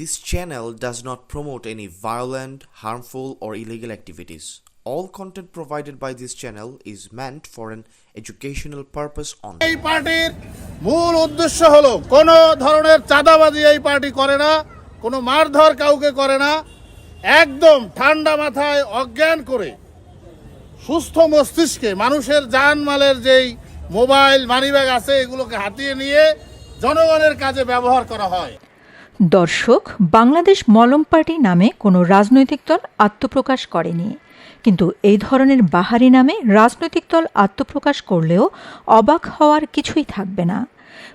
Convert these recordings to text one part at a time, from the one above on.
This channel does not promote any violent, harmful, or illegal activities. All content provided by this channel is meant for an educational purpose only. এই পার্টির মূল উদ্দেশ্য হলো কোনো ধরনের চাঁদাবাজি এই পার্টি করে না কোনো মারধর কাউকে করে না একদম ঠান্ডা মাথায় অজ্ঞান করে সুস্থ মস্তিষ্কে মানুষের জানমালের যেই মোবাইল মানিব্যাগ আছে এগুলোকে হাতিয়ে নিয়ে জনগণের কাজে ব্যবহার করা হয় দর্শক, বাংলাদেশ মলম পার্টি নামে কোনো রাজনৈতিক দল আত্মপ্রকাশ করেনি। কিন্তু এই ধরনের বাহারি নামে রাজনৈতিক দল আত্মপ্রকাশ করলেও অবাক হওয়ার কিছুই থাকবে না।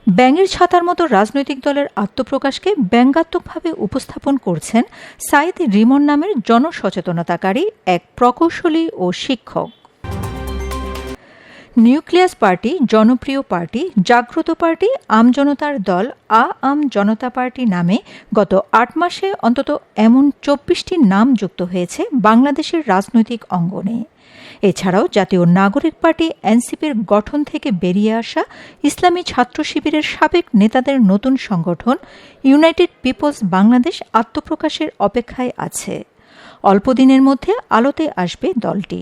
ব্যাঙের ছাতার মতো রাজনৈতিক দলের আত্মপ্রকাশকে ব্যঙ্গাত্মকভাবে উপস্থাপন করছেন সাইদ রিমন নামের জনসচেতনতাকারী এক প্রকৌশলী ও শিক্ষক। নিউক্লিয়াস পার্টি, জনপ্রিয় পার্টি, জাগ্রত পার্টি আমজনতার দল, আ আম জনতা পার্টি নামে গত আট মাসে অন্তত এমন চব্বিশটি নাম যুক্ত হয়েছে বাংলাদেশের রাজনৈতিক অঙ্গনে। এছাড়াও জাতীয় নাগরিক পার্টি এনসিপির গঠন থেকে বেরিয়ে আসা ইসলামী ছাত্র শিবিরের সাবেক নেতাদের নতুন সংগঠন ইউনাইটেড পিপলস বাংলাদেশ আত্মপ্রকাশের অপেক্ষায় আছে। অল্পদিনের মধ্যে আলোতে আসবে দলটি।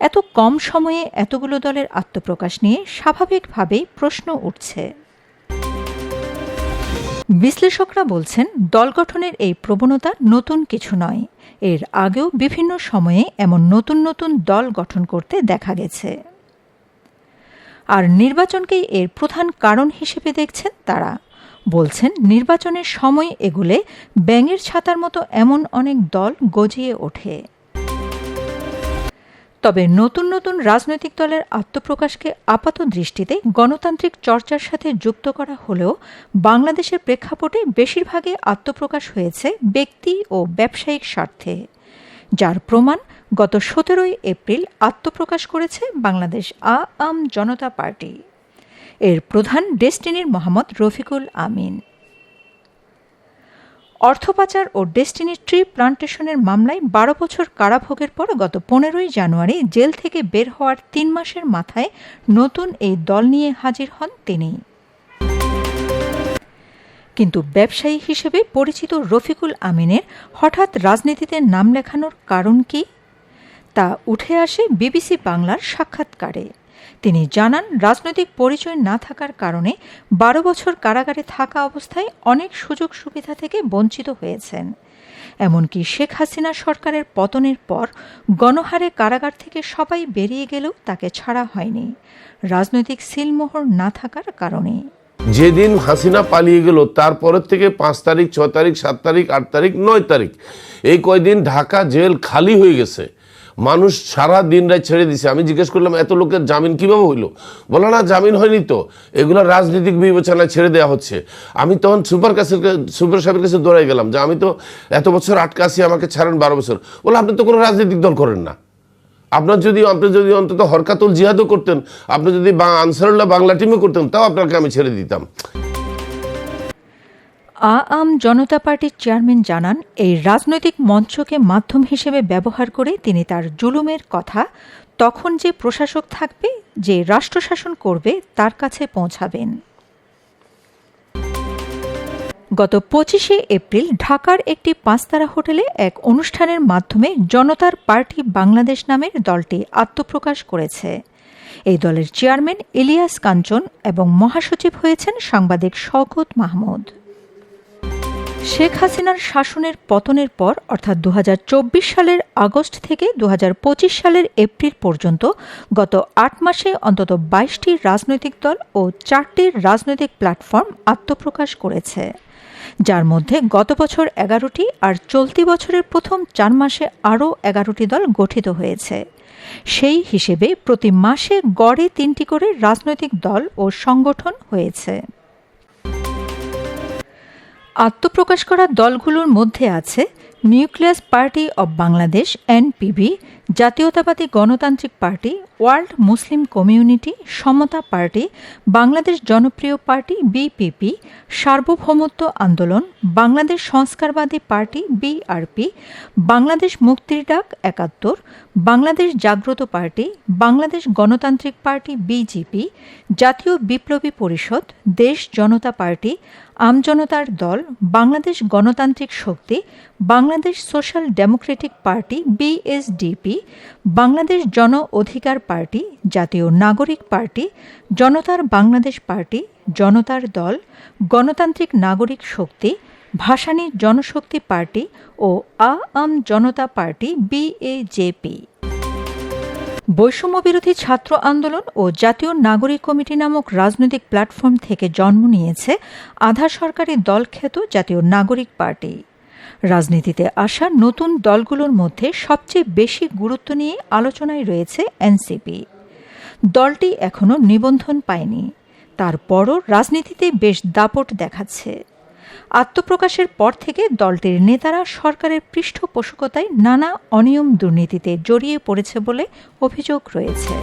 এত কম সময়ে এতগুলো দলের আত্মপ্রকাশ নিয়ে স্বাভাবিকভাবেই প্রশ্ন উঠছে। বিশ্লেষকরা বলছেন, দল গঠনের এই প্রবণতা নতুন কিছু নয়। এর আগেও বিভিন্ন সময়ে এমন নতুন নতুন দল গঠন করতে দেখা গেছে। আর নির্বাচনকেই এর প্রধান কারণ হিসেবে দেখছেন তারা। বলছেন, নির্বাচনের সময় এগুলে ব্যাঙের ছাতার মতো এমন অনেক দল গজিয়ে ওঠে। তবে নতুন নতুন রাজনৈতিক দলের আত্মপ্রকাশকে আপাত দৃষ্টিতে গণতান্ত্রিক চর্চার সাথে যুক্ত করা হলেও বাংলাদেশের প্রেক্ষাপটে বেশিরভাগই আত্মপ্রকাশ হয়েছে ব্যক্তি ও ব্যবসায়িক স্বার্থে, যার প্রমাণ গত সতেরোই এপ্রিল আত্মপ্রকাশ করেছে বাংলাদেশ আম জনতা পার্টি। এর প্রধান ডেস্টিনির মোহাম্মদ রফিকুল আমিন। অর্থ পাচার ও ডেস্টিনি ট্রি প্লান্টেশনের মামলায় বারো বছর কারাভোগের পর গত পনেরোই জানুয়ারি জেল থেকে বের হওয়ার তিন মাসের মাথায় নতুন এই দল নিয়ে হাজির হন তিনি। কিন্তু ব্যবসায়ী হিসেবে পরিচিত রফিকুল আমিনের হঠাৎ রাজনীতিতে নাম লেখানোর কারণ কি? তা উঠে আসে বিবিসি বাংলার সাক্ষাৎকারে। তিনি জানান, রাজনৈতিক পরিচয় না থাকার কারণে বারো বছর কারাগারে থাকা অবস্থায় অনেক সুযোগ সুবিধা থেকে বঞ্চিত হয়েছেন। এমনকি শেখ হাসিনা সরকারের পতনের পর গণহারে কারাগার থেকে সবাই বেরিয়ে গেলেও তাকে ছাড়া হয়নি। রাজনৈতিক সিলমোহর না থাকার কারণে। যেদিন হাসিনা পালিয়ে গেল তারপরের থেকে পাঁচ তারিখ ছয় তারিখ, সাত তারিখ, আট তারিখ, নয় তারিখ, এই কয়দিন ঢাকা জেল খালি হয়ে গেছে। মানুষ সারা দিন রাত ছেড়ে দিছে। আমি জিজ্ঞেস করলাম, এত লোকের জামিন কীভাবে হইল? বলো, না, জামিন হয়নি তো। এগুলো রাজনৈতিক বিবেচনায় ছেড়ে দেওয়া হচ্ছে। আমি তখন সুপার কাছে সুপার সাহেবের কাছে দৌড়াই গেলাম, যে, আমি তো এত বছর আটকে আছি, আমাকে ছাড়েন বারো বছর। বলে, আপনি তো কোনো রাজনৈতিক দল করেন না। আপনার যদি, আপনি যদি অন্তত হরকাতুল জিহাদও করতেন, আপনি যদি বা- আনসারুল্লাহ বাংলা টিমও করতেন, তাও আপনাকে আমি ছেড়ে দিতাম। আ আম জনতা পার্টির চেয়ারম্যান জানান, এই রাজনৈতিক মঞ্চকে মাধ্যম হিসেবে ব্যবহার করে তিনি তার জুলুমের কথা, তখন যে প্রশাসক থাকবে, যে রাষ্ট্রশাসন করবে, তার কাছে পৌঁছাবেন। গত পঁচিশে এপ্রিল ঢাকার একটি পাঁচতারা হোটেলে এক অনুষ্ঠানের মাধ্যমে জনতার পার্টি বাংলাদেশ নামের দলটি আত্মপ্রকাশ করেছে। এই দলের চেয়ারম্যান ইলিয়াস কাঞ্চন এবং মহাসচিব হয়েছেন সাংবাদিক শওকত মাহমুদ। শেখ হাসিনার শাসনের পতনের পর, অর্থাৎ দু হাজার চব্বিশ সালের আগস্ট থেকে দু হাজার পঁচিশ সালের এপ্রিল পর্যন্ত গত আট মাসে অন্তত বাইশটি রাজনৈতিক দল ও চারটি রাজনৈতিক প্ল্যাটফর্ম আত্মপ্রকাশ করেছে। যার মধ্যে গত বছর এগারোটি আর চলতি বছরের প্রথম চার মাসে আরও এগারোটি দল গঠিত হয়েছে। সেই হিসেবে প্রতি মাসে গড়ে তিনটি করে রাজনৈতিক দল ও সংগঠন হয়েছে। আত্মপ্রকাশ করা দলগুলোর মধ্যে আছে nucleus party of Bangladesh, NPB, জাতীয়তাবাদী গণতান্ত্রিক পার্টি, ওয়ার্ল্ড মুসলিম কমিউনিটি, সমতা পার্টি, বাংলাদেশ জনপ্রিয় পার্টি, বিপিপি, সার্বভৌমত্ব আন্দোলন, বাংলাদেশ সংস্কারবাদী পার্টি, বিআরপি, বাংলাদেশ মুক্তির ডাক একাত্তর, বাংলাদেশ জাগ্রত পার্টি, বাংলাদেশ গণতান্ত্রিক পার্টি, বিজেপি, জাতীয় বিপ্লবী পরিষদ, দেশ জনতা পার্টি, আমজনতার দল, বাংলাদেশ গণতান্ত্রিক শক্তি Bangladesh social democratic party BSDP, Bangladesh জন অধিকার পার্টি, জাতীয় নাগরিক পার্টি, জনতার বাংলাদেশ পার্টি, জনতার দল, গণতান্ত্রিক নাগরিক শক্তি, ভাসানী জনশক্তি পার্টি ও আ আম জনতা পার্টি বিএজেপি। বৈষম্যবিরোধী ছাত্র আন্দোলন ও জাতীয় নাগরিক কমিটি নামক রাজনৈতিক প্ল্যাটফর্ম থেকে জন্ম নিয়েছে আধা সরকারি দল খ্যাত জাতীয় নাগরিক পার্টি। রাজনীতিতে আসা নতুন দলগুলোর মধ্যে সবচেয়ে বেশি গুরুত্ব নিয়ে আলোচনায় রয়েছে এনসিপি। দলটি এখনও নিবন্ধন পায়নি। তারপরও রাজনীতিতে বেশ দাপট দেখাচ্ছে। আত্মপ্রকাশের পর থেকে দলটির নেতারা সরকারের পৃষ্ঠপোষকতায় নানা অনিয়ম দুর্নীতিতে জড়িয়ে পড়েছে বলে অভিযোগ রয়েছে।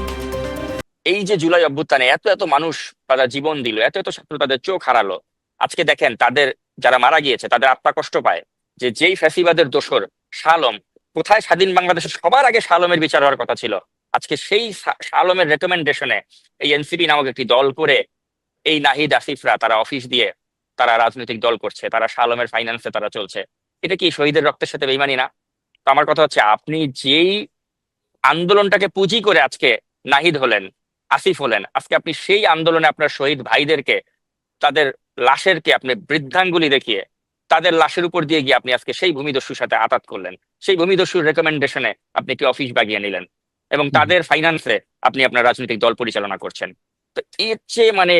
এই যে জুলাই অভ্যুত্থানে এত এত মানুষ তারা জীবন দিল, এত এত ছাত্র তাদের চোখ হারালো, আজকে দেখেন তাদের যারা মারা গিয়েছে, তাদের আত্মা কষ্ট পায়। যে যেই ফ্যাসিবাদের দোসর শালম, কোথায় স্বাধীন বাংলাদেশে সবার আগে শালমের বিচার হওয়ার কথা ছিল? আজকে সেই শালমের রেকমেন্ডেশনে এই এনসিপি নামক একটি দল করে এই নাহিদ আসিফরা তারা অফিস দিয়ে তারা রাজনৈতিক দল করছে, তারা শালমের ফাইন্যান্সে তারা চলছে। এটা কি শহীদের রক্তের সাথে বেইমানি না? তো আমার কথা হচ্ছে, আপনি যেই আন্দোলনটাকে পুঁজি করে আজকে নাহিদ হলেন, আসিফ হলেন, আজকে আপনি সেই আন্দোলনে আপনার শহীদ ভাইদেরকে, তাদের লাশেরকে আপনি বৃদ্ধাঙ্গুলি দেখিয়ে তাদের লাশের উপর দিয়ে গিয়ে আপনি আজকে সেই ভূমিদস্যুর সাথে আতাত করলেন। সেই ভূমিদস্যুর রেকমেন্ডেশনে আপনি একটি অফিস বাগিয়ে নিলেন এবং তাদের ফাইন্যান্সে আপনি আপনার রাজনৈতিক দল পরিচালনা করছেন। তো এর চেয়ে মানে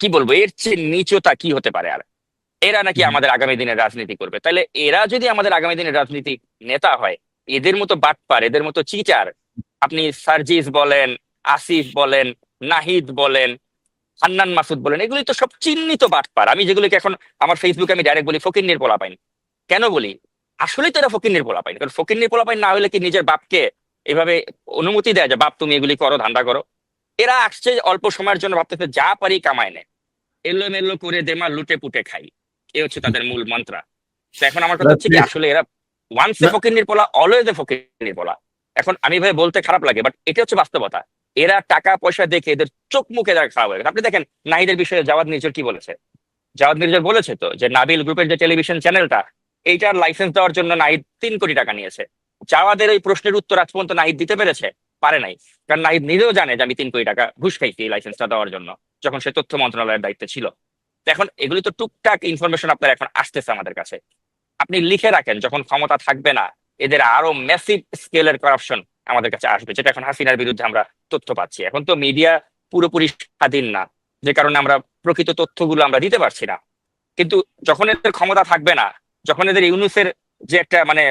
কি বলব এর চেয়ে নিচতা কি হতে পারে আর? এরা নাকি আমাদের আগামী দিনের রাজনীতি করবে। তাহলে এরা যদি আমাদের আগামী দিনের রাজনীতি নেতা হয় এদের মতো বাটপার এদের মতো চিচার আপনি সার্জিস বলেন আসিফ বলেন নাহিদ বলেন হান্নান মাসুদ বলেন এগুলি তো সব চিহ্নিত বাটপার। আমি যেগুলিকে এখন আমার ফেসবুকে আমি ডাইরেক্ট বলি ফকিন্নির পোলা পাইন। কেন বলি? আসলেই তো এরা ফকিন্নির পোলা পাইন। কারণ ফকিন্নির পোলা পাইন না হলে কি নিজের বাপকে এভাবে অনুমতি দেয় যে বাপ তুমি এগুলি করো ধান্দা করো এরা আসছে অল্প সময়ের জন্য ভাবতেছে যা পারি কামায় নে। এলো মেলো করে দেমা লুটে পুটে খাই। এ হচ্ছে তাদের মূল মন্ত্রা। তো এখন আমার কথা হচ্ছে কি আসলে এরা ওয়ান্স এ ফকিন্নির পোলা অলওয়েজ এ ফকিন্নির পোলা। এখন আমি ভাই বলতে খারাপ লাগে বাট এটা হচ্ছে বাস্তবতা। এরা টাকা পয়সা দেখে এদের চোখ মুখে দেখা খারাপ হয়ে গেছে। আপনি দেখেন নাহিদের বিষয়ে জাওয়াদ নির্জর কি বলেছে? জাওয়াদ নির্জর বলেছে তো যে নাবিল গ্রুপের যে টেলিভিশন চ্যানেলটা এইটার লাইসেন্স দেওয়ার জন্য নাহিদ তিন কোটি টাকা নিয়েছে। জাওয়াদের ওই প্রশ্নের উত্তর আজ পর্যন্ত নাহিদ দিতে পেরেছে? পারে নাই। কারণ নাহিদ নিজেও জানে যে আমি তিন কোটি টাকা ঘুষ খাইছি এই লাইসেন্সটা দেওয়ার জন্য, যখন সে তথ্য মন্ত্রণালয়ের দায়িত্বে ছিল। এখন এগুলি তো টুকটাক ইনফরমেশন আপনার এখন আসতেছে আমাদের কাছে। আপনি লিখে রাখেন, যখন ক্ষমতা থাকবে না এদের আরও ম্যাসিভ স্কেলের করাপশন আমাদের কাছে আসবে, যেটা এখন হাসিনার বিরুদ্ধে আমরা তথ্য পাচ্ছি। এখন তো মিডিয়া পুরোপুরি স্বাধীন না, যে কারণে আমরা প্রকৃত তথ্যগুলো আমরা দিতে পারছি না। কিন্তু যখন এদের ক্ষমতা থাকবে না, যখন এদের ইউনুসের যে একটা মানে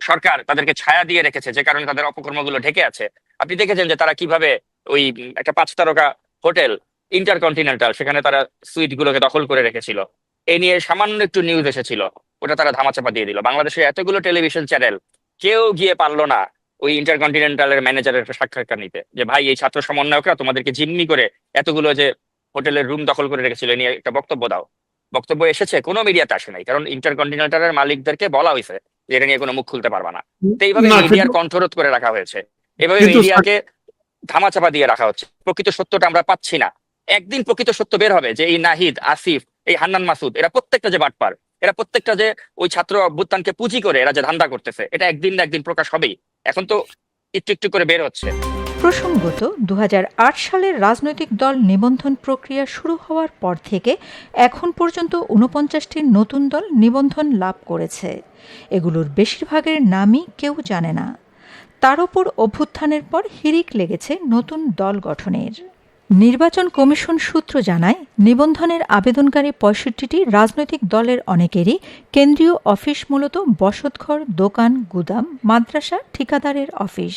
সরকার তাদেরকে ছায়া দিয়ে রেখেছে, যে কারণে তাদের অপকর্মগুলো ঢেকে আছে, আপনি দেখেছেন যে তারা কীভাবে ওই একটা পাঁচ তারকা হোটেল ইন্টারকন্টিনেন্টাল, সেখানে তারা সুইট গুলোকে দখল করে রেখেছিল। এ নিয়ে সামান্য একটু নিউজ এসেছিল। ওটা তারা ধামাচাপা দিয়ে দিল। বাংলাদেশে এতগুলো টেলিভিশন চ্যানেল কেউ গিয়ে পারল না ওই ইন্টারকন্টিনেন্টালের ম্যানেজারের সাক্ষাৎকার নিতে যে ভাই এই ছাত্র সমন্বয়করা তোমাদেরকে জিম্মি করে এতগুলো যে হোটেলের রুম দখল করে রেখেছিল নিয়ে একটা বক্তব্য দাও। বক্তব্য এসেছে কোনো মিডিয়াতে আসে নাই। কারণ ইন্টারকন্টিনেন্টালের মালিকদেরকে বলা হয়েছে যে এটা নিয়ে কোনো মুখ খুলতে পারবা না। তো এইভাবে মিডিয়ার কণ্ঠরোধ করে রাখা হয়েছে। এভাবে মিডিয়াকে ধামাচাপা দিয়ে রাখা হচ্ছে। প্রকৃত সত্যটা আমরা পাচ্ছি না। একদিন প্রকৃত সত্য বের হবে যে এই নাহিদ আসিফ এই হান্নান মাসুদ এরা প্রত্যেকটা যে বাটপার এরা প্রত্যেকটা যে ওই ছাত্র অভ্যুত্থানকে পুঁজি করে এরা যে ধান্দা করতেছে, এটা একদিন না একদিন প্রকাশ হবেই। এখন তো একটু একটু করে বের হচ্ছে। প্রসঙ্গত দু সালের রাজনৈতিক দল নিবন্ধন প্রক্রিয়া শুরু হওয়ার পর থেকে এখন পর্যন্ত ঊনপঞ্চাশটি নতুন দল নিবন্ধন লাভ করেছে। এগুলোর বেশিরভাগের নামই কেউ জানে না। তার ওপর অভ্যুত্থানের পর হিরিক লেগেছে নতুন দল গঠনের। নির্বাচন কমিশন সূত্র জানায়, নিবন্ধনের আবেদনকারী পঁয়ষট্টিটি রাজনৈতিক দলের অনেকেরই কেন্দ্রীয় অফিস মূলত বসতঘর, দোকান, গুদাম, মাদ্রাসা, ঠিকাদারের অফিস।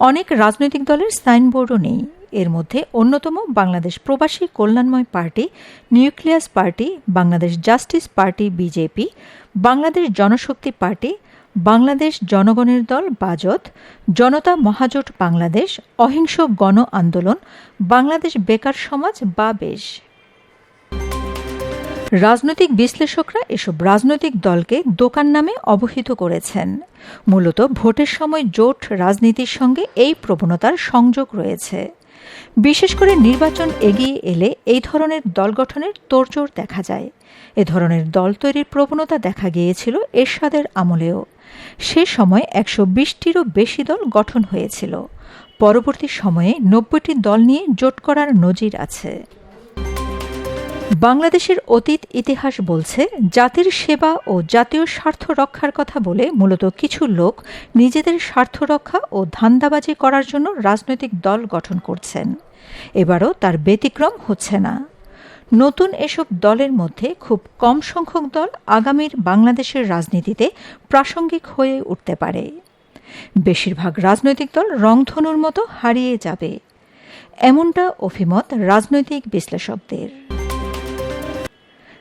অনেক রাজনৈতিক দলের সাইনবোর্ডও নেই। এর মধ্যে অন্যতম বাংলাদেশ প্রবাসী কল্যাণময় party, nucleus party, Bangladesh justice party, BJP, Bangladesh জনশক্তি পার্টি বাংলাদেশ জনগণের দল বাজত, জনতা মহাজোট বাংলাদেশ, অহিংস গণ আন্দোলন, বাংলাদেশ বেকার সমাজ বা বেশ। রাজনৈতিক বিশ্লেষকরা এসব রাজনৈতিক দলকে দোকান নামে অবহিত করেছেন। মূলত ভোটের সময় জোট রাজনীতির সঙ্গে এই প্রবণতার সংযোগ রয়েছে। বিশেষ করে নির্বাচন এগিয়ে এলে এই ধরনের দল গঠনের তোড়জোড় দেখা যায়। এ ধরনের দল তৈরির প্রবণতা দেখা গিয়েছিল এরশাদের আমলেও। সে সময় একশো বিশটিরও বেশি দল গঠন হয়েছিল। পরবর্তী সময়ে নব্বইটি দল নিয়ে জোট করার নজির আছে। বাংলাদেশের অতীত ইতিহাস বলছে, জাতির সেবা ও জাতীয় স্বার্থ রক্ষার কথা বলে মূলত কিছু লোক নিজেদের স্বার্থ রক্ষা ও ধান্দাবাজি করার জন্য রাজনৈতিক দল গঠন করছেন। এবারও তার ব্যতিক্রম হচ্ছে না। নতুন এসব দলের মধ্যে খুব কম সংখ্যক দল আগামীর বাংলাদেশের রাজনীতিতে প্রাসঙ্গিক হয়ে উঠতে পারে। বেশিরভাগ রাজনৈতিক দল রংধনুর মতো হারিয়ে যাবে। এমনটা অভিমত রাজনৈতিক বিশ্লেষকদের।